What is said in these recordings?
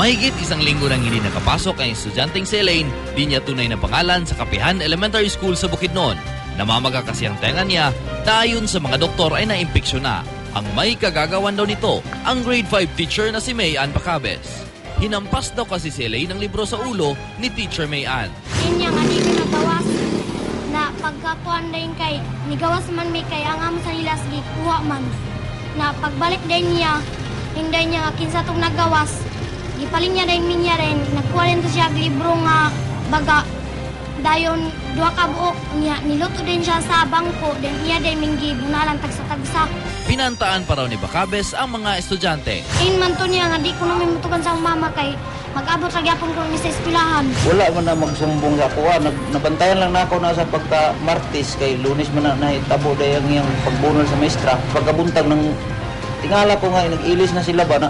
Mahigit isang linggo nang hindi nakapasok ang estudyanteng si Elaine, di niya tunay na pangalan sa Kapihan Elementary School sa Bukidnon. Namamaga kasi ang tenga niya na sa mga doktor ay naimpeksyon na. Ang may kagagawan daw nito, ang grade 5 teacher na si May Ann Bacabes. Hinampas daw kasi si Elaine ng libro sa ulo ni Teacher May Ann. Yun yung ani ko na pagkakuan din kay nigawas man may kay ang amo sa nila sige kuha man na pagbalik din niya hindi niya kinsa tong nagawas gipaling niya din niya rin nakuha rin to siya og libro nga baga dayon duha ka buok niya niluto din siya sa bangko din niya din minggi bunalan tag sa tagsa Pinantaan pa raw ni Bacabes ang mga estudyante. in man to niya nga di ko namin mutukan sa mama kay mag-abot sa gyapon ko ni sa eskwelahan wala man na magsumbong sa ako. Nag, nabantayan lang na ako na sa pagka-martis kay lunes man na nahitabo dahil ang iyang pagbunol sa maestra. Pagkabuntag ng tingala ko nga, nag-ilis na sila ba na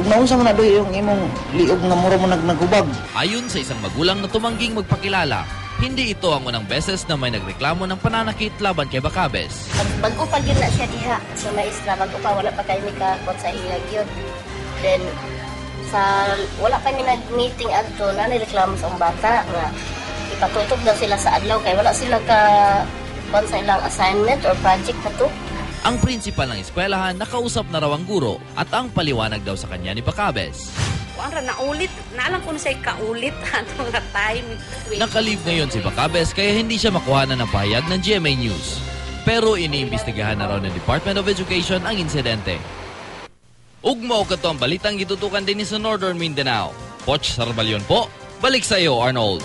kung naunsa mo na doy yung imong liog nga mura mo nag naghubag. Ayon sa isang magulang na tumangging magpakilala, hindi ito ang unang beses na may nagreklamo ng pananakit laban kay Bacabes. Bago pa gyud na siya diha sa maestra, bago pa wala pa kay mi kakot sa iya gyud. Then sa wala pa mi nag-meeting adto na nireklamo sa ang bata nga ipatutok daw sila sa adlaw kay wala sila ka kuan sa ilang assignment or project na to. Ang prinsipal ng eskwelahan nakausap na raw ang guro at ang paliwanag daw sa kanya ni Bacabes. Kuan ra naulit, naalam ko na say kaulit ato nga time. Nakalib ngayon si Bacabes kaya hindi siya makuha na ng pahayag ng GMA News. Pero iniimbestigahan na raw ng Department of Education ang insidente. Ugmo ka to ang balitang gitutukan din sa Northern Mindanao. Poch Sarbalion po, balik sa iyo Arnold.